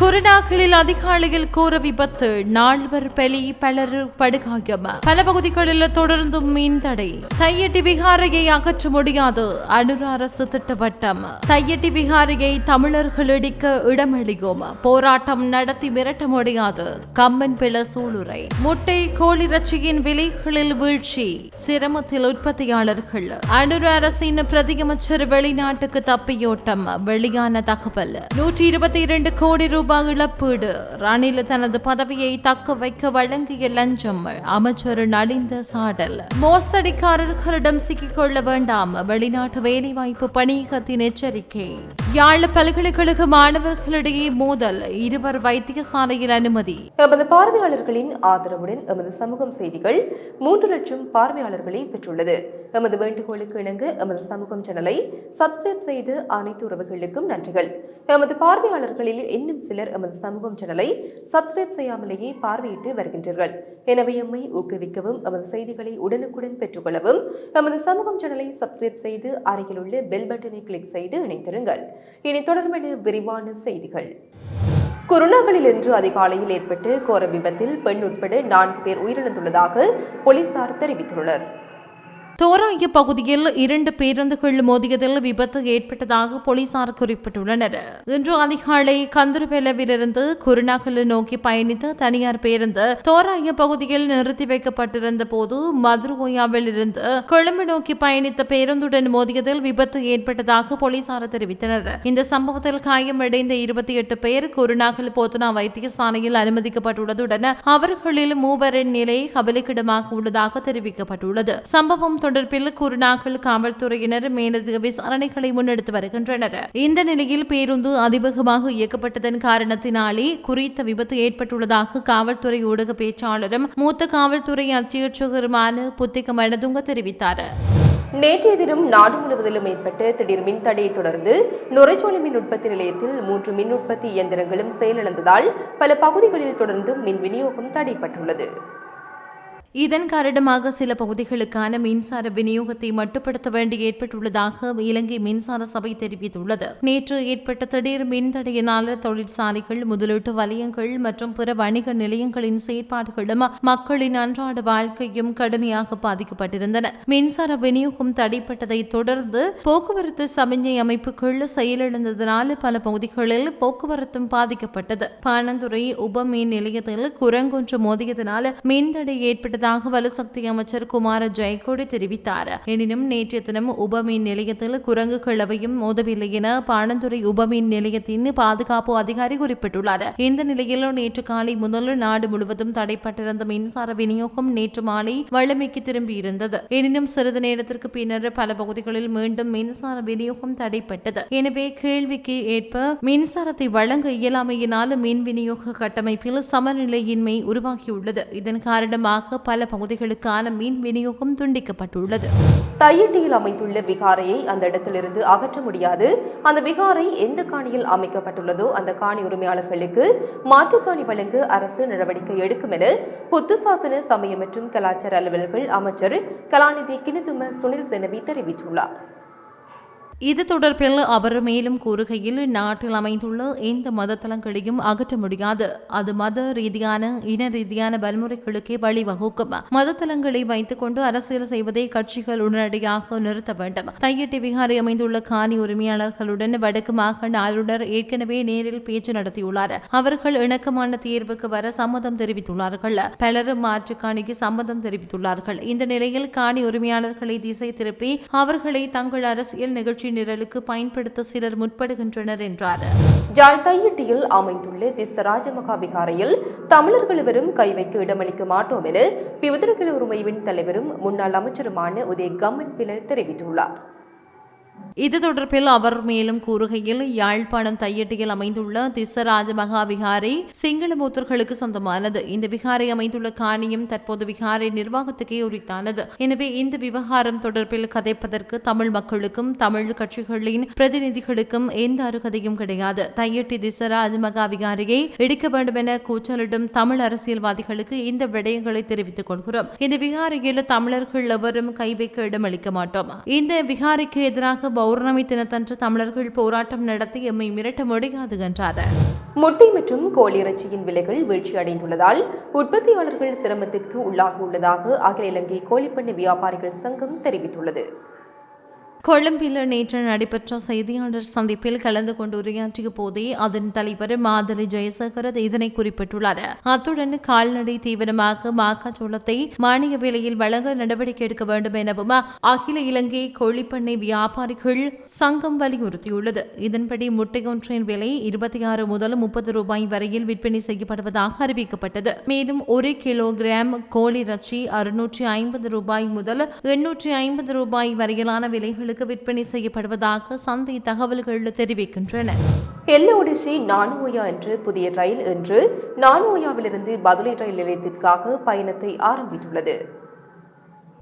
குருநாகலில் அதிகாலையில் கோர விபத்து. நால்வர் பலி பலர் படுகாயம். பல பகுதிகளில் தொடர்ந்தும் மீன் தடை தையட்டி விகாரையை அகற்ற முடியாது. அனுர அரசு திட்டவட்டம். தையட்டி விகாரையை தமிழர்கள் இடிக்க இடமளிக்கும் போராட்டம் நடத்தி மிரட்ட முடியாது. கம்மன் பிள சூளுரை. முட்டை கோழிரட்சியின் விலைகளில் வீழ்ச்சி. சிரமத்தில் உற்பத்தியாளர்கள். அனுர அரசின் பிரதியமைச்சர் வெளிநாட்டுக்கு தப்பியோட்டம். வெளியான தகவல். நூற்றி இருபத்தி இரண்டு கோடி ரூபாய் ரூபாய் இழப்பீடு ரணில் தனது பதவியை தக்க வைக்க வழங்கிய லஞ்சம் அமைச்சர் நலிந்த சாடல். மோசடிக்காரர்களிடம் சிக்கிக்கொள்ள வேண்டாம் வெளிநாட்டு வேலைவாய்ப்பு பணியகத்தின் எச்சரிக்கை. யாழ் பல்கலைக்கழக மாணவர்களிடையே மோதல் இருவர் வைத்தியசாலையில் அனுமதி. எமது பார்வையாளர்களின் ஆதரவுடன் எமது சமூகம் செய்திகள் மூன்று லட்சம் பார்வையாளர்களை பெற்றுள்ளது. எமது வேண்டுகோளுக்கு இணங்க எமது சமூகம் சேனலை சப்ஸ்கிரைப் செய்து அனைத்து உறவுகளுக்கும் நன்றிகள். எமது பார்வையாளர்களில் இன்னும் சில சிலர் எமது சமூகம் சேனலை சப்ஸ்கிரைப் செய்யாமலேயே பார்வையிட்டு வருகின்றீர்கள். எனவே எம்மை ஊக்குவிக்கவும் எமது செய்திகளை உடனுக்குடன் பெற்றுக்கொள்ளவும் எமது சமூகம் சேனலை சப்ஸ்கிரைப் செய்து அருகில் உள்ள பெல் பட்டனை கிளிக் செய்து இணைத்திருங்கள் இனி தொடர்பான விரிவான செய்திகள். குருணாகலில் இன்று அதிகாலையில் ஏற்பட்டு கோர விபத்தில் பெண் உட்பட நான்கு பேர் உயிரிழந்துள்ளதாக போலீசார் தெரிவித்துள்ளனர். தோராய பகுதியில் இரண்டு பேருந்துகள் மோதியதில் விபத்து ஏற்பட்டதாக போலீசார் குறிப்பிட்டுள்ளனர். இன்று அதிகாலை கந்தர்வேலவிலிருந்து குருநாகல் நோக்கி பயணித்த தனியார் பேருந்து தோராய பகுதியில் நிறுத்தி வைக்கப்பட்டிருந்த போது மதுரோயாவில் இருந்து கொழும்பு நோக்கி பயணித்த பேருந்துடன் மோதியதில் விபத்து ஏற்பட்டதாக போலீசார் தெரிவித்தனர். இந்த சம்பவத்தில் காயமடைந்த இருபத்தி எட்டு பேர் குருநாகல் போத்தனா வைத்தியசாலையில் அனுமதிக்கப்பட்டுள்ளதுடன் அவர்களில் மூவரின் நிலை கவலைக்கிடமாக உள்ளதாக தெரிவிக்கப்பட்டுள்ளது. சம்பவம் தொடர்பில் குருநாகல் காவல்துறையினர் மேலதிக விசாரணைகளை முன்னெடுத்து வருகின்றனர். இந்த நிலையில் பேருந்து அதிவேகமாக இயக்கப்பட்டதன் காரணத்தினாலே குறித்த விபத்து ஏற்பட்டுள்ளதாக காவல்துறை ஊடக பேச்சாளரும் மூத்த காவல்துறை அத்தியட்சகருமான புத்திக மனதுங்க தெரிவித்தார். நேற்றைய தினம் நாடு முழுவதிலும் ஏற்பட்ட திடீர் மின்தடையை தொடர்ந்து நுரைச்சோலை மின் உற்பத்தி நிலையத்தில் மூன்று மின் உற்பத்தி இயந்திரங்களும் செயலிழந்ததால் பல பகுதிகளில் தொடர்ந்து மின் விநியோகம் தடைப்பட்டுள்ளது இதன் காரணமாக சில பகுதிகளுக்கான மின்சார விநியோகத்தை மட்டுப்படுத்த வேண்டி ஏற்பட்டுள்ளதாக இலங்கை மின்சார சபை தெரிவித்துள்ளது. நேற்று ஏற்பட்ட திடீர் மின்தடையினால் தொழிற்சாலைகள் முதலீட்டு வலயங்கள் மற்றும் பிற வணிக நிலையங்களின் செயற்பாடுகளும் மக்களின் அன்றாட வாழ்க்கையும் கடுமையாக பாதிக்கப்பட்டிருந்தன. மின்சார விநியோகம் தடைப்பட்டதை தொடர்ந்து போக்குவரத்து சமிஞ்சை அமைப்புகள் செயலிழந்ததனால் பல பகுதிகளில் போக்குவரத்தும் பாதிக்கப்பட்டது. பாணந்துறை உப மின் நிலையத்தில் குரங்கொன்று மோதியதனால் மின்தடை இருப்பதாக வலுசக்தி அமைச்சர் குமார ஜெயக்கொடி தெரிவித்தார். எனினும் நேற்றைய தினம் உபமின் நிலையத்தில் குரங்கு கிழவையும் மோதவில்லை என பாணந்துறை உபமின் நிலையத்தின் பாதுகாப்பு அதிகாரி குறிப்பிட்டுள்ளார். இந்த நிலையில் நேற்று காலை முதல் நாடு முழுவதும் தடைப்பட்டிருந்த மின்சார விநியோகம் நேற்று மாலை வழமைக்கு திரும்பியிருந்தது. எனினும் சிறிது நேரத்திற்கு பின்னர் பல பகுதிகளில் மீண்டும் மின்சார விநியோகம் தடைப்பட்டது. எனவே கேள்விக்கு ஏற்ப மின்சாரத்தை வழங்க இயலாமையினால் மின் விநியோக கட்டமைப்பில் சமநிலையின்மை உருவாகியுள்ளது. இதன் காரணமாக பல பகுதிகளுக்கான மீன் விநியோகம் துண்டிக்கப்பட்டுள்ளது. தையிட்டியில் அமைந்துள்ள விகாரையை அந்த இடத்திலிருந்து அகற்ற முடியாது. அந்த விகாரை எந்த காணியில் அமைக்கப்பட்டுள்ளதோ அந்த காணி உரிமையாளர்களுக்கு மாற்றுக்காணி வழங்க அரசு நடவடிக்கை எடுக்கும் என புத்து சாசன சமய மற்றும் கலாச்சார அலுவலர்கள் அமைச்சர் கலாநிதி கினிதும சுனில் செனவி தெரிவித்துள்ளார். இது தொடர்பில் அவர் மேலும் கூறுகையில் நாட்டில் அமைந்துள்ள எந்த மதத்தலங்களையும் அகற்ற முடியாது. அது மத ரீதியான இன ரீதியான வன்முறைகளுக்கே வழிவகுக்கும். மதத்தலங்களை வைத்துக் கொண்டு அரசியல் செய்வதை கட்சிகள் உடனடியாக நிறுத்த வேண்டும். தையட்டி விகாரை அமைந்துள்ள காணி உரிமையாளர்களுடன் வடக்கு மாகாண ஆளுநர் ஏற்கனவே நேரில் பேச்சு நடத்தியுள்ளார். அவர்கள் இணக்கமான தீர்வுக்கு வர சம்மதம் தெரிவித்துள்ளார்கள். பலரும் மாற்று காணிக்கு சம்மதம் தெரிவித்துள்ளார்கள். இந்த நிலையில் காணி உரிமையாளர்களை திசை திருப்பி அவர்களை தங்கள் அரசியல் நிகழ்ச்சி நிரலுக்கு பயன்படுத்த சிலர் முற்படுகின்றனர் என்றார். ஜாழ் தையிட்டியில் அமைந்துள்ள திஸ்ஸராஜமகா விகாரையில் தமிழர்கள் எவரும் கை வைக்க இடமளிக்க மாட்டோம் என பிவதற்குல உரிமைவின் தலைவரும் முன்னாள் அமைச்சருமான உதய கம்மன் பில தெரிவித்துள்ளார். இது தொடர்பில் அவர் மேலும் கூறுகையில் யாழ்ப்பாணம் தையட்டியில் அமைந்துள்ள திசராஜ மகா விகாரை சிங்கள மூத்தர்களுக்கு சொந்தமானது. இந்த விகாரை அமைந்துள்ள காணியும் தற்போது விகாரை நிர்வாகத்துக்கே உரித்தானது. எனவே இந்த விவகாரம் தொடர்பில் கதைப்பதற்கு தமிழ் மக்களுக்கும் தமிழ் கட்சிகளின் பிரதிநிதிகளுக்கும் எந்த அருகதையும் கிடையாது. தையட்டி திசராஜ மகா விகாரையை இடிக்க வேண்டும் என கூச்சலிடும் தமிழ் அரசியல்வாதிகளுக்கு இந்த விடயங்களை தெரிவித்துக் கொள்கிறோம். இந்த விகாரையில் தமிழர்கள் எவரும் கை வைக்க இடமளிக்க மாட்டோம். இந்த விகாரைக்கு எதிராக பௌர்ணமி தினத்தன்று தமிழர்கள் போராட்டம் நடத்தி எம்மை மிரட்ட முடியாது என்றார். முட்டை மற்றும் கோழி இறைச்சியின் விலைகள் வீழ்ச்சியடைந்துள்ளதால் உற்பத்தியாளர்கள் சிரமத்திற்கு உள்ளாகியுள்ளதாக அகில இலங்கை கோழிப்பண்ணை வியாபாரிகள் சங்கம் தெரிவித்துள்ளது. கொழும்பில் நேற்று நடைபெற்ற செய்தியாளர் சந்திப்பில் கலந்து கொண்டு உரையாற்றிய போதே அதன் தலைவர் மாதிரி ஜெயசேகர் இதனை குறிப்பிட்டுள்ளார். அத்துடன் கால்நடை தீவிரமாக மாக்காச்சோளத்தை மானிய விலையில் வழங்க நடவடிக்கை எடுக்க வேண்டும் எனவும் அகில இலங்கை கோழிப்பண்ணை வியாபாரிகள் சங்கம் வலியுறுத்தியுள்ளது. இதன்படி முட்டை ஒன்றின் விலை இருபத்தி ஆறு முதல் முப்பது ரூபாய் வரையில் விற்பனை செய்யப்படுவதாக அறிவிக்கப்பட்டது. மேலும் ஒரு கிலோகிராம் கோழி இறைச்சி அறுநூற்றி ஐம்பது ரூபாய் முதல் எண்ணூற்றி ஐம்பது ரூபாய் வரையிலான விலைகளுக்கு விற்பனை செய்யப்படுவதாக சந்தை தகவல்கள் தெரிவிக்கின்றன. எல்லோடிசி நானுஓயா என்று புதிய ரயில் என்று நானுஓயாவிலிருந்து பதுளை ரயில் நிலையத்திற்காக பயணத்தை ஆரம்பித்துள்ளது.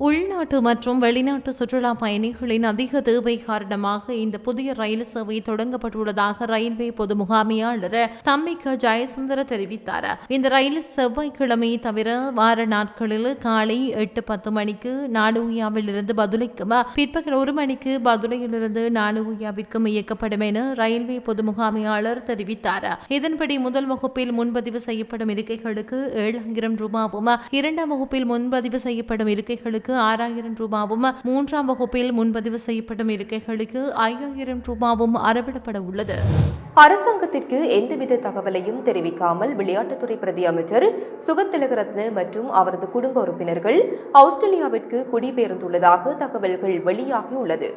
உள்நாட்டு மற்றும் வெளிநாட்டு சுற்றுலா பயணிகளின் அதிக தேவை காரணமாக இந்த புதிய ரயில் சேவை தொடங்கப்பட்டுள்ளதாக ரயில்வே பொது முகாமையாளர் தம்பிக்க ஜெயசுந்தர தெரிவித்தார். இந்த ரயில் செவ்வாய்க்கிழமை தவிர வார நாட்களில் காலை எட்டு பத்து மணிக்கு நாடுவியாவிலிருந்து பதுளைக்கும் பிற்பகல் ஒரு மணிக்கு பதுளையிலிருந்து நாடுவியாவிற்கும் இயக்கப்படும் என ரயில்வே பொது முகாமையாளர் தெரிவித்தார். இதன்படி முதல் வகுப்பில் முன்பதிவு செய்யப்படும் இருக்கைகளுக்கு ஏழாயிரம் ரூபாவும் இரண்டாம் வகுப்பில் முன்பதிவு செய்யப்படும் இருக்கைகளுக்கு ஆறாயிரம் ரூபாவும் மூன்றாம் வகுப்பில் முன்பதிவு செய்யப்படும் இருக்கைகளுக்கு ஐயாயிரம் ரூபாவும் அறவிடப்பட உள்ளது. அரசாங்கத்திற்கு எந்தவித தகவலையும் தெரிவிக்காமல் விளையாட்டுத்துறை பிரதி அமைச்சர் சுகத்திலகரத்ன மற்றும் அவரது குடும்ப உறுப்பினர்கள் ஆஸ்திரேலியாவிற்கு குடிபெயர்ந்துள்ளதாக தகவல்கள் வெளியாகியுள்ளது.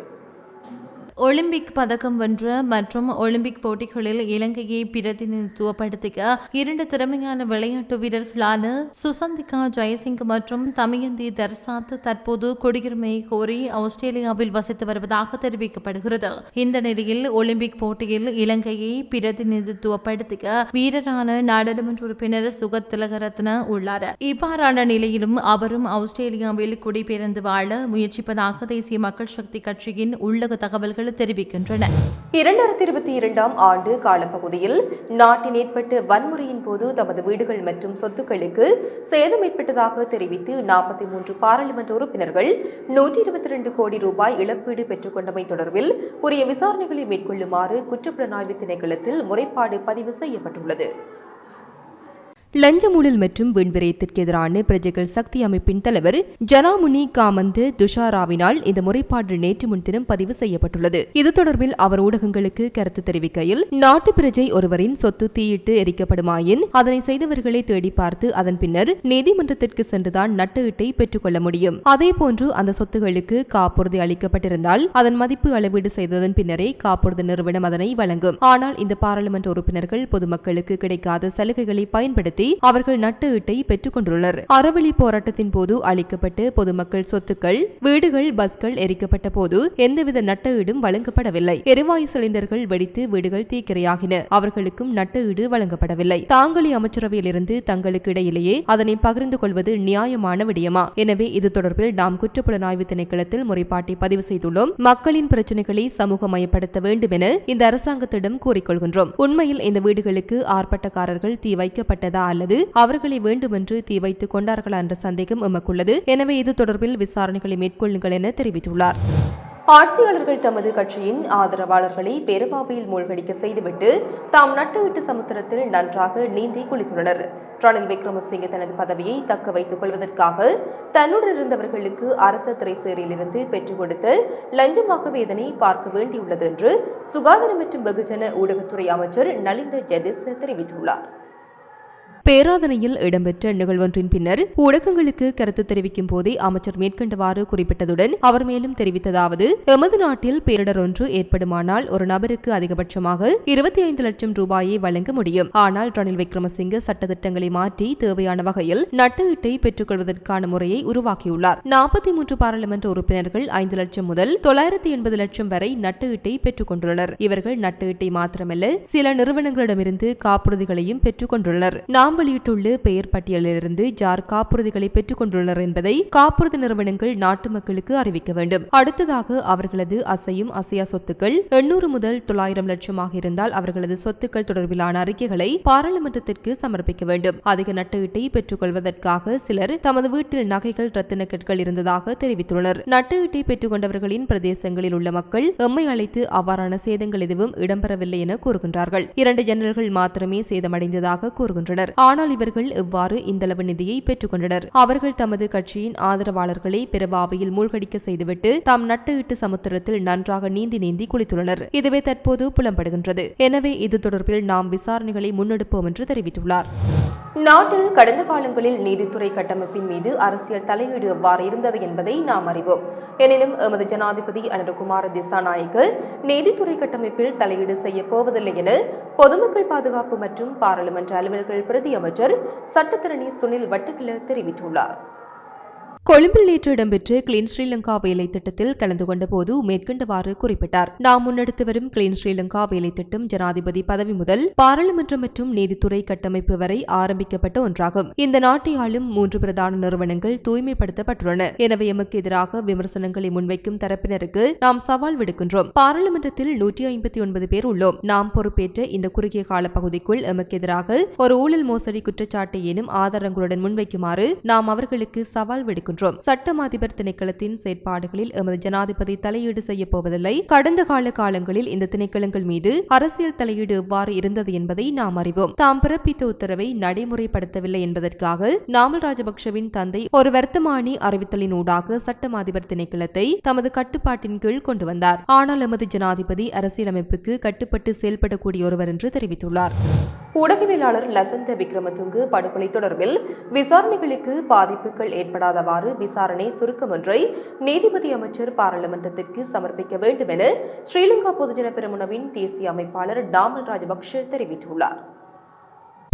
ஒலிம்பிக் பதக்கம் வென்ற மற்றும் ஒலிம்பிக் போட்டிகளில் இலங்கையை பிரதிநிதித்துவப்படுத்திய இரண்டு திறமையான விளையாட்டு வீரர்களான சுசந்திகா ஜெயசிங் மற்றும் தமியந்தி தர்சாத் தற்போது குடியுரிமை கோரி ஆஸ்திரேலியாவில் வசித்து வருவதாக தெரிவிக்கப்படுகிறது. இந்த நிலையில் ஒலிம்பிக் போட்டியில் இலங்கையை பிரதிநிதித்துவப்படுத்திய வீரரான நாடாளுமன்ற உறுப்பினர் சுகத் திலகரத்ன உள்ளார். இவ்வாறான நிலையிலும் அவரும் ஆஸ்திரேலியாவில் குடிபெயர்ந்து வாழ முயற்சிப்பதாக தேசிய மக்கள் சக்தி கட்சியின் உள்ளக தகவல்கள் தெரிவிக்கின்றன. இரண்டாயிரத்தி இருபத்தி இரண்டாம் ஆண்டு காலப்பகுதியில் நாட்டின் ஏற்பட்ட வன்முறையின் போது தமது வீடுகள் மற்றும் சொத்துக்களுக்கு சேதம் ஏற்பட்டதாக தெரிவித்து நாற்பத்தி மூன்று பாராளுமன்ற உறுப்பினர்கள் நூற்றி இருபத்தி ரெண்டு கோடி ரூபாய் இழப்பீடு பெற்றுக்கொண்டமை தொடர்பில் உரிய விசாரணைகளை மேற்கொள்ளுமாறு குற்றப்புலனாய்வு திணைக்களத்தில் முறைப்பாடு பதிவு செய்யப்பட்டுள்ளது. லஞ்ச ஊழல் மற்றும் வீண்விரயத்திற்கு எதிரான பிரஜைகள் சக்தி அமைப்பின் தலைவர் ஜனாமுனி காமந்து துஷாராவினால் இந்த முறைப்பாடு நேற்று முன்தினம் பதிவு செய்யப்பட்டுள்ளது. இது தொடர்பில் அவர் ஊடகங்களுக்கு கருத்து தெரிவிக்கையில் நாட்டு பிரஜை ஒருவரின் சொத்து தீயிட்டு எரிக்கப்படுமாயின் அதனை செய்தவர்களை தேடி பார்த்து அதன் பின்னர் நீதிமன்றத்திற்கு சென்றுதான் நட்டுஈட்டை பெற்றுக்கொள்ள முடியும். அதேபோன்று அந்த சொத்துகளுக்கு காப்புறுதி அளிக்கப்பட்டிருந்தால் அதன் மதிப்பு அளவீடு செய்ததன் பின்னரே காப்புறுதி நிறுவனம் அதனை வழங்கும். ஆனால் இந்த பாராளுமன்ற உறுப்பினர்கள் பொதுமக்களுக்கு கிடைக்காத சலுகைகளை பயன்படுத்தி அவர்கள் நட்டு ஈட்டை பெற்றுக் கொண்டுள்ளனர். அறவழி போராட்டத்தின் போது அளிக்கப்பட்டு பொதுமக்கள் சொத்துக்கள் வீடுகள் பஸ்கள் எரிக்கப்பட்ட போது எந்தவித நட்ட ஈடும் வழங்கப்படவில்லை. எரிவாயு சிலிண்டர்கள் வெடித்து வீடுகள் தீக்கிரையாகின. அவர்களுக்கும் நட்ட ஈடு வழங்கப்படவில்லை. தாங்களி அமைச்சரவையில் இருந்து தங்களுக்கு இடையிலேயே அதனை பகிர்ந்து கொள்வது நியாயமான விடயமா? எனவே இது தொடர்பில் நாம் குற்றப்புலனாய்வு திணைக்களத்தில் முறைப்பாட்டை பதிவு செய்துள்ளோம். மக்களின் பிரச்சனைகளை சமூகமயப்படுத்த வேண்டும் என இந்த அரசாங்கத்திடம் கூறிக்கொள்கின்றோம். உண்மையில் இந்த வீடுகளுக்கு ஆர்ப்பாட்டக்காரர்கள் தீ வைக்கப்பட்டதா அல்லது அவர்களை வேண்டுமென்று தீ வைத்துக் கொண்டார்களா என்ற சந்தேகம் எமக்குள்ளது. எனவே இது தொடர்பில் விசாரணைகளை மேற்கொள்ளுங்கள் என தெரிவித்துள்ளார். ஆட்சியாளர்கள் தமது கட்சியின் ஆதரவாளர்களை பேரவாவையில் மூழ்கடிக்க செய்துவிட்டு தாம் நட்டுவிட்டு சமுத்திரத்தில் நன்றாக நீந்தி குளித்துள்ளனர். ரணில் விக்ரமசிங்கே தனது பதவியை தக்க வைத்துக் கொள்வதற்காக தன்னுடன் இருந்தவர்களுக்கு அரச திரைசேரியிலிருந்து பெற்றுக் கொடுத்த லஞ்சமாக வேதனை பார்க்க வேண்டியுள்ளது என்று சுகாதாரம் மற்றும் வெகுஜன ஊடகத்துறை அமைச்சர் நலிந்த ஜெதிஸ் தெரிவித்துள்ளார். பேராதனையில் இடம்பெற்ற நிகழ்வொன்றின் பின்னர் ஊடகங்களுக்கு கருத்து தெரிவிக்கும் போதே அமைச்சர் மேற்கண்டவாறு குறிப்பிட்டதுடன் அவர் மேலும் தெரிவித்ததாவது எமது நாட்டில் பேரிடர் ஒன்று ஏற்படுமானால் ஒரு நபருக்கு அதிகபட்சமாக இருபத்தி ஐந்து லட்சம் ரூபாயை வழங்க முடியும். ஆனால் ரணில் விக்ரமசிங்க சட்டத்திட்டங்களை மாற்றி தேவையான வகையில் நட்டஈட்டை பெற்றுக் கொள்வதற்கான முறையை உருவாக்கியுள்ளார். நாற்பத்தி மூன்று பாராளுமன்ற உறுப்பினர்கள் ஐந்து லட்சம் முதல் தொள்ளாயிரத்தி எண்பது லட்சம் வரை நட்டஈட்டை பெற்றுக் கொண்டுள்ளனர் இவர்கள் நட்டஈட்டை மாத்திரமல்ல சில நிறுவனங்களிடமிருந்து காப்புறுதிகளையும் பெற்றுக் கொண்டுள்ளனர் நாம் வெளியிட்டுள்ள பெயர் பட்டியலிலிருந்து ஜார் காப்புறுதிகளை பெற்றுக் கொண்டுள்ளனர் என்பதை காப்புறுதி நிறுவனங்கள் நாட்டு மக்களுக்கு அறிவிக்க வேண்டும். அடுத்ததாக அவர்களது அசையும் அசையா சொத்துக்கள் எண்ணூறு முதல் தொள்ளாயிரம் லட்சமாக இருந்தால் அவர்களது சொத்துக்கள் தொடர்பிலான அறிக்கைகளை பாராளுமன்றத்திற்கு சமர்ப்பிக்க வேண்டும். அதிக நட்டு பெற்றுக் கொள்வதற்காக சிலர் தமது வீட்டில் நகைகள் ரத்தின கற்கள் இருந்ததாக தெரிவித்துள்ளனர். நட்டு பெற்றுக் கொண்டவர்களின் பிரதேசங்களில் உள்ள மக்கள் எம்மை அழைத்து அவ்வாறான சேதங்கள் எதுவும் இடம்பெறவில்லை என கூறுகின்றார்கள். இரண்டு ஜன்னல்கள் மாத்திரமே சேதமடைந்ததாக கூறுகின்றனர். ஆனால் இவர்கள் எவ்வாறு இந்தளவு நிதியை பெற்றுக்கொண்டனர்? அவர்கள் தமது கட்சியின் ஆதரவாளர்களை பெருவாவையில் மூழ்கடிக்க செய்துவிட்டு தாம் நட்டு சமுத்திரத்தில் நன்றாக நீந்தி நீந்தி குளித்துள்ளனர். இதுவே தற்போது புலம்படுகின்றது. எனவே இது தொடர்பில் நாம் விசாரணைகளை முன்னெடுப்போம் என்று தெரிவித்துள்ளார். நாட்டில் கடந்த காலங்களில் நீதித்துறை கட்டமைப்பின் மீது அரசியல் தலையீடு எவ்வாறு இருந்தது என்பதை நாம் அறிவோம். எனினும் எமது ஜனாதிபதி அனுரகுமார திசாநாயக்கு நீதித்துறை கட்டமைப்பில் தலையீடு செய்யப் போவதில்லை என பொதுமக்கள் பாதுகாப்பு மற்றும் பாராளுமன்ற அலுவல்கள் பிரதி அமைச்சர் சட்டத்தரணி சுனில் வட்டக்கில தெரிவித்துள்ளார். கொழும்பில் நேற்று இடம்பெற்ற கிளீன் ஸ்ரீலங்கா வேலை திட்டத்தில் கலந்து கொண்டபோது மேற்கண்டவாறு குறிப்பிட்டார். நாம் முன்னெடுத்து வரும் கிளீன் ஸ்ரீலங்கா வேலை திட்டம் ஜனாதிபதி பதவி முதல் பாராளுமன்றம் மற்றும் நீதித்துறை கட்டமைப்பு வரை ஆரம்பிக்கப்பட்ட ஒன்றாகும். இந்த நாட்டை ஆளும் மூன்று பிரதான நிறுவனங்கள் தூய்மைப்படுத்தப்பட்டுள்ளன. எனவே எமக்கு எதிராக விமர்சனங்களை முன்வைக்கும் தரப்பினருக்கு நாம் சவால் விடுக்கின்றோம். பாராளுமன்றத்தில் நூற்றி ஐம்பத்தி ஒன்பது பேர் உள்ளோம். நாம் பொறுப்பேற்ற இந்த குறுகிய கால பகுதிக்குள் எமக்கு எதிராக ஒரு ஊழல் மோசடி குற்றச்சாட்டை எனும் ஆதாரங்களுடன் முன்வைக்குமாறு நாம் அவர்களுக்கு சவால் விடுக்கின்றோம் சட்டம் அதிபர் திணைக்களத்தின் செயற்பாடுகளில் எமது ஜனாதிபதி தலையீடு செய்யப் போவதில்லை. கடந்த கால காலங்களில் இந்த திணைக்களங்கள் மீது அரசியல் தலையீடு எவ்வாறு இருந்தது என்பதை நாம் அறிவோம். தாம் பிறப்பித்த உத்தரவை நடைமுறைப்படுத்தவில்லை என்பதற்காக நாமல் ராஜபக்சவின் தந்தை ஒரு வர்த்தமானி அறிவித்தலின் ஊடாக சட்டம் அதிபர் திணைக்களத்தை தமது கட்டுப்பாட்டின் கீழ் கொண்டு வந்தார். ஆனால் எமது ஜனாதிபதி அரசியலமைப்புக்கு கட்டுப்பட்டு செயல்படக்கூடிய ஒருவர் என்று தெரிவித்துள்ளார். ஊடகவியலாளர் லசந்த விக்ரமதுங்கு படுகொலை தொடர்பில் விசாரணைகளுக்கு பாதிப்புகள் ஏற்படாதவாறு விசாரணை சுருக்கம் ஒன்றை நீதிபதி அமைச்சர் பாராளுமன்றத்திற்கு சமர்ப்பிக்க வேண்டும் என ஸ்ரீலங்கா பொதுஜன பெருமுனவின் தேசிய அமைப்பாளர் டாமல் ராஜபக்ஷ தெரிவித்துள்ளார்.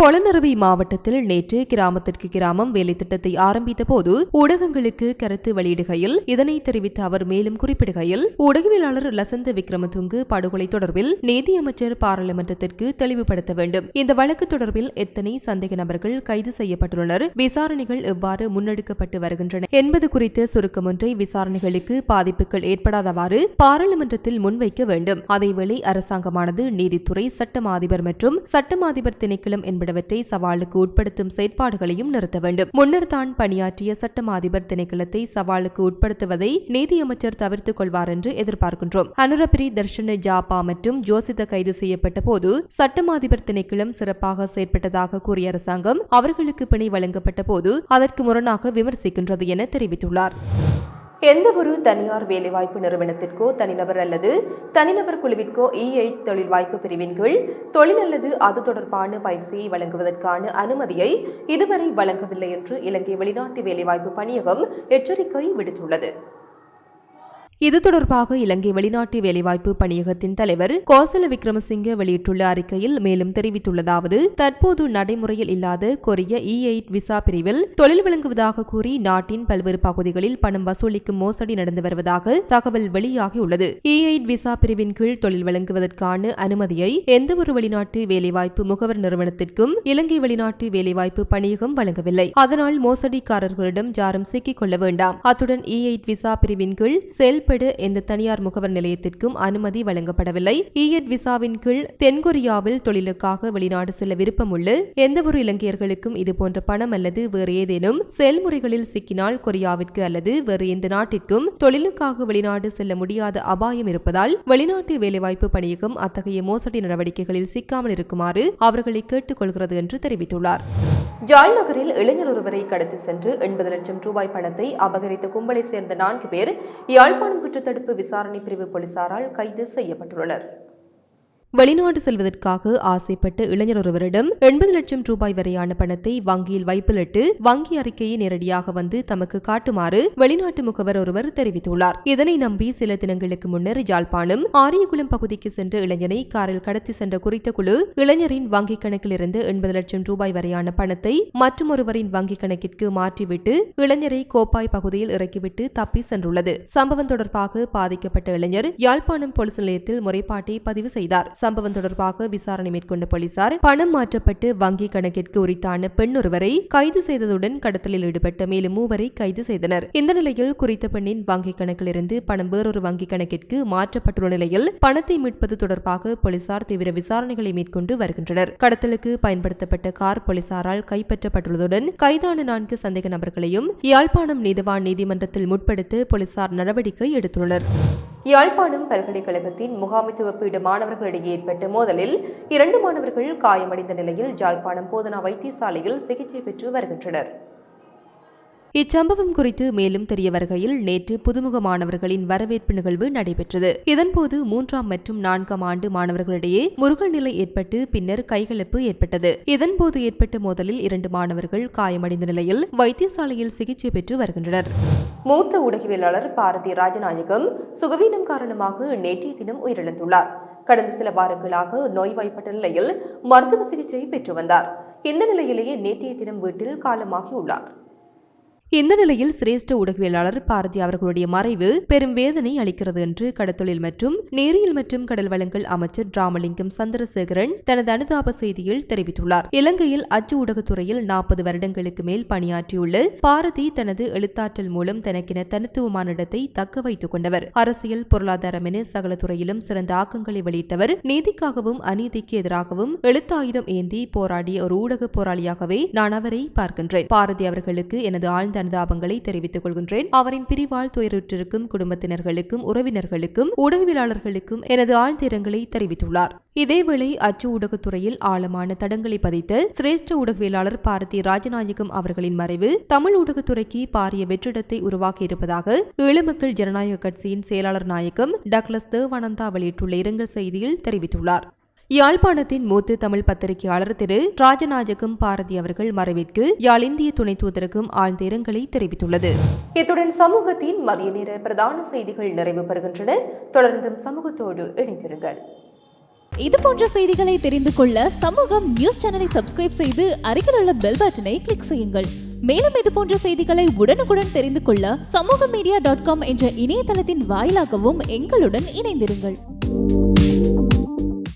பொலனறுவை மாவட்டத்தில் நேற்று கிராமத்திற்கு கிராமம் வேலை திட்டத்தை ஆரம்பித்த போது ஊடகங்களுக்கு கருத்து வெளியிடுகையில் இதனை தெரிவித்த அவர் மேலும் குறிப்பிடுகையில் ஊடகவியலாளர் லசந்த விக்ரமதுங்கு படுகொலை தொடர்பில் நீதியமைச்சர் பாராளுமன்றத்திற்கு தெளிவுபடுத்த வேண்டும். இந்த வழக்கு தொடர்பில் எத்தனை சந்தேக நபர்கள் கைது செய்யப்பட்டுள்ளனர் விசாரணைகள் எவ்வாறு முன்னெடுக்கப்பட்டு வருகின்றன என்பது குறித்த சுருக்கம் ஒன்றை விசாரணைகளுக்கு பாதிப்புகள் ஏற்படாதவாறு பாராளுமன்றத்தில் முன்வைக்க வேண்டும். அதேவேளை அரசாங்கமானது நீதித்துறை சட்டமாதிபர் மற்றும் சட்டமாதிபர் திணைக்களம் என்பது என்பனவற்றை சவாலுக்கு உட்படுத்தும் செயற்பாடுகளையும் நிறுத்த வேண்டும். முன்னர் தான் பணியாற்றிய சட்டம் அதிபர் திணைக்களத்தை சவாலுக்கு உட்படுத்துவதை நீதியமைச்சர் தவிர்த்துக் கொள்வார் என்று எதிர்பார்க்கின்றோம். அனுரபிரி தர்ஷன ஜாபா மற்றும் ஜோசித கைது செய்யப்பட்ட போது சட்டமாதிபர் திணைக்களம் சிறப்பாக செயற்பட்டதாக கூறிய அரசாங்கம் அவர்களுக்கு பிணை வழங்கப்பட்ட போது அதற்கு முரணாக விமர்சிக்கின்றது என தெரிவித்துள்ளார். எந்த ஒரு தனியார் வேலைவாய்ப்பு நிறுவனத்திற்கோ தனிநபர் அல்லது தனிநபர் குழுவிற்கோ e இ எயிட் தொழில் வாய்ப்பு பிரிவின் கீழ் தொழில் அல்லது அது தொடர்பான பயிற்சியை வழங்குவதற்கான அனுமதியை இதுவரை வழங்கவில்லை என்று இலங்கை வெளிநாட்டு வேலைவாய்ப்பு பணியகம் எச்சரிக்கை விடுத்துள்ளது. இது தொடர்பாக இலங்கை வெளிநாட்டு வேலைவாய்ப்பு பணியகத்தின் தலைவர் கோசல விக்ரமசிங்க வெளியிட்டுள்ள அறிக்கையில் மேலும் தெரிவித்துள்ளதாவது தற்போது நடைமுறையில் இல்லாத கொரிய e இ எயிட் விசா பிரிவில் தொழில் வழங்குவதாக கூறி நாட்டின் பல்வேறு பகுதிகளில் பணம் வசூலிக்கும் மோசடி நடந்து வருவதாக தகவல் வெளியாகியுள்ளது. E இ எயிட் விசா பிரிவின் கீழ் தொழில் வழங்குவதற்கான அனுமதியை எந்தவொரு வெளிநாட்டு வேலைவாய்ப்பு முகவர் நிறுவனத்திற்கும் இலங்கை வெளிநாட்டு வேலைவாய்ப்பு பணியகம் வழங்கவில்லை. அதனால் மோசடிக்காரர்களிடம் யாரும் சிக்கிக் கொள்ள வேண்டாம். அத்துடன் e இ எயிட் விசா பிரிவின் கீழ் செல் செயல்பட எந்த தனியார் முகவர் நிலையத்திற்கும் அனுமதி வழங்கப்படவில்லை. இஎட் விசாவின் கீழ் தென்கொரியாவில் தொழிலுக்காக வெளிநாடு செல்ல விருப்பமுள்ள எந்தவொரு இலங்கையர்களுக்கும் இதுபோன்ற பணம் அல்லது வேறு ஏதேனும் செயல்முறைகளில் சிக்கினால் கொரியாவிற்கு அல்லது வேறு எந்த நாட்டிற்கும் தொழிலுக்காக வெளிநாடு செல்ல முடியாத அபாயம் இருப்பதால் வெளிநாட்டு வேலைவாய்ப்பு பணியகம் அத்தகைய மோசடி நடவடிக்கைகளில் சிக்காமல் இருக்குமாறு அவர்களை கேட்டுக்கொள்கிறது என்று தெரிவித்துள்ளார். ஜாழ் நகரில் இளைஞர் ஒருவரை கடத்தி சென்று எண்பது லட்சம் ரூபாய் பணத்தை அபகரித்த கும்பலை சேர்ந்த நான்கு பேர் யாழ்ப்பாணம் குற்றத்தடுப்பு விசாரணை பிரிவு போலீசாரால் கைது செய்யப்பட்டுள்ளனர். வெளிநாடு செல்வதற்காக ஆசைப்பட்ட இளைஞர் ஒருவரிடம் எண்பது லட்சம் ரூபாய் வரையான பணத்தை வங்கியில் வைப்பிலிட்டு வங்கி அறிக்கையை நேரடியாக வந்து தமக்கு காட்டுமாறு வெளிநாட்டு முகவர் ஒருவர் தெரிவித்துள்ளார். இதனை நம்பி சில தினங்களுக்கு முன்னர் யாழ்ப்பாணம் ஆரியகுளம் பகுதிக்கு சென்ற இளைஞனை காரில் கடத்தி சென்ற குறித்த குழு இளைஞரின் வங்கிக் கணக்கில் இருந்து எண்பது லட்சம் ரூபாய் வரையான பணத்தை மற்றொருவரின் வங்கிக் கணக்கிற்கு மாற்றிவிட்டு இளைஞரை கோப்பாய் பகுதியில் இறக்கிவிட்டு தப்பி சென்றுள்ளது. சம்பவம் தொடர்பாக பாதிக்கப்பட்ட இளைஞர் யாழ்ப்பாணம் போலீஸ் நிலையத்தில் முறைப்பாட்டை பதிவு செய்தார். சம்பவம் தொடர்பாக விசாரணை மேற்கொண்ட போலீசார் பணம் மாற்றப்பட்டு வங்கி கணக்கிற்கு உரித்தான பெண் ஒருவரை கைது செய்ததுடன் கடத்தலில் ஈடுபட்ட மேலும் மூவரை கைது செய்தனர். இந்த நிலையில் குறித்த பெண்ணின் வங்கிக் கணக்கிலிருந்து பணம் வேறொரு வங்கிக் கணக்கிற்கு மாற்றப்பட்டுள்ள நிலையில் பணத்தை மீட்பது தொடர்பாக போலீசார் தீவிர விசாரணைகளை மேற்கொண்டு வருகின்றனர். கடத்தலுக்கு பயன்படுத்தப்பட்ட கார் போலீசாரால் கைப்பற்றப்பட்டுள்ளதுடன் கைதான நான்கு சந்தேக நபர்களையும் யாழ்ப்பாணம் நீதவான் நீதிமன்றத்தில் முற்படுத்த போலீசார் நடவடிக்கை எடுத்துள்ளனர். யாழ்ப்பாணம் பல்கலைக்கழகத்தின் முகாமைத்துவ பீட மாணவர்களிடையே ஏற்பட்ட மோதலில் இரண்டு மாணவர்கள் காயமடைந்த நிலையில் யாழ்ப்பாணம் போதனா வைத்தியசாலையில் சிகிச்சை பெற்று வருகின்றனர். இச்சம்பவம் குறித்து மேலும் தெரிய வருகையில் நேற்று புதுமுக மாணவர்களின் வரவேற்பு நிகழ்வு நடைபெற்றது. இதன்போது மூன்றாம் மற்றும் நான்காம் ஆண்டு மாணவர்களிடையே முருகல் நிலை ஏற்பட்டு பின்னர் கைகலப்பு ஏற்பட்டது. இதன்போது ஏற்பட்ட மோதலில் இரண்டு மாணவர்கள் காயமடைந்த நிலையில் வைத்தியசாலையில் சிகிச்சை பெற்று வருகின்றனர். மூத்த ஊடகவியலாளர் பாரதி ராஜநாயகம் சுகவீனம் காரணமாக நேற்றைய தினம் உயிரிழந்துள்ளார். கடந்த சில வாரங்களாக நோய்வாய்ப்பட்ட நிலையில் மருத்துவ சிகிச்சை பெற்று வந்தார். இந்த நிலையிலேயே நேற்றைய தினம் வீட்டில் காலமாகியுள்ளார். இந்த நிலையில் சிரேஷ்ட ஊடகவியலாளர் பாரதி அவர்களுடைய மறைவு பெரும் வேதனை அளிக்கிறது என்று கடத்தொழில் மற்றும் நேரியல் மற்றும் கடல் வளங்கள் அமைச்சர் ராமலிங்கம் சந்திரசேகரன் தனது அனுதாப செய்தியில் தெரிவித்துள்ளார். இலங்கையில் அச்சு ஊடகத்துறையில் நாற்பது வருடங்களுக்கு மேல் பணியாற்றியுள்ள பாரதி தனது எழுத்தாற்றல் மூலம் தனக்கென தனித்துவமான இடத்தை தக்க வைத்துக் கொண்டவர். அரசியல் பொருளாதாரம் என சகல துறையிலும் சிறந்த ஆக்கங்களை வெளியிட்டவர். நீதிக்காகவும் அநீதிக்கு எதிராகவும் எழுத்தாயுதம் ஏந்தி போராடிய ஒரு ஊடக போராளியாகவே நான் அவரை பார்க்கின்றேன். பாரதி அவர்களுக்கு எனது ஆழ்ந்த அனுதாபங்களை தெரிவித்துக் கொள்கின்றேன். அவரின் பிரிவால் துயருற்றிருக்கும் குடும்பத்தினர்களுக்கும் உறவினர்களுக்கும் ஊடகவியலாளர்களுக்கும் எனது ஆழ்ந்த இரங்கலை தெரிவித்துள்ளார். இதேவேளை அச்சு ஊடகத்துறையில் ஆழமான தடங்களை பதித்த சிரேஷ்ட ஊடகவியலாளர் பாரதி ராஜநாயகம் அவர்களின் மறைவு தமிழ் ஊடகத்துறைக்கு பாரிய வெற்றிடத்தை உருவாக்கியிருப்பதாக ஈழமக்கள் ஜனநாயக கட்சியின் செயலாளர் நாயகம் டக்ளஸ் தேவானந்தா வெளியிட்டுள்ள இரங்கல் செய்தியில் தெரிவித்துள்ளார். யாழ்ப்பாணத்தின் மூத்த தமிழ் பத்திரிகையாளர் திரு ராஜநாயகம் பாரதி அவர்கள் மறைவிற்கு யாழ் இந்திய துணை தூதருக்கும் ஆழ்ந்த இரங்கலை தெரிவித்துள்ளது. இத்துடன் சமூகத்தின் மதிய நேர பிரதான செய்திகள் நிறைவு பெறுகின்றன. தொடர்ந்தும் சமூகத்தோடு இணைந்திருங்கள். இது போன்ற செய்திகளை தெரிந்து கொள்ள சமூகம் நியூஸ் சேனலை சப்ஸ்கிரைப் செய்து அருகில் உள்ள பெல் பட்டனை கிளிக் செய்யுங்கள். மேலும் இது போன்ற செய்திகளை உடனுக்குடன் தெரிந்து கொள்ள சமூக மீடியா டாட் காம் என்ற இணையதளத்தின் வாயிலாகவும் எங்களுடன் இணைந்திருங்கள்.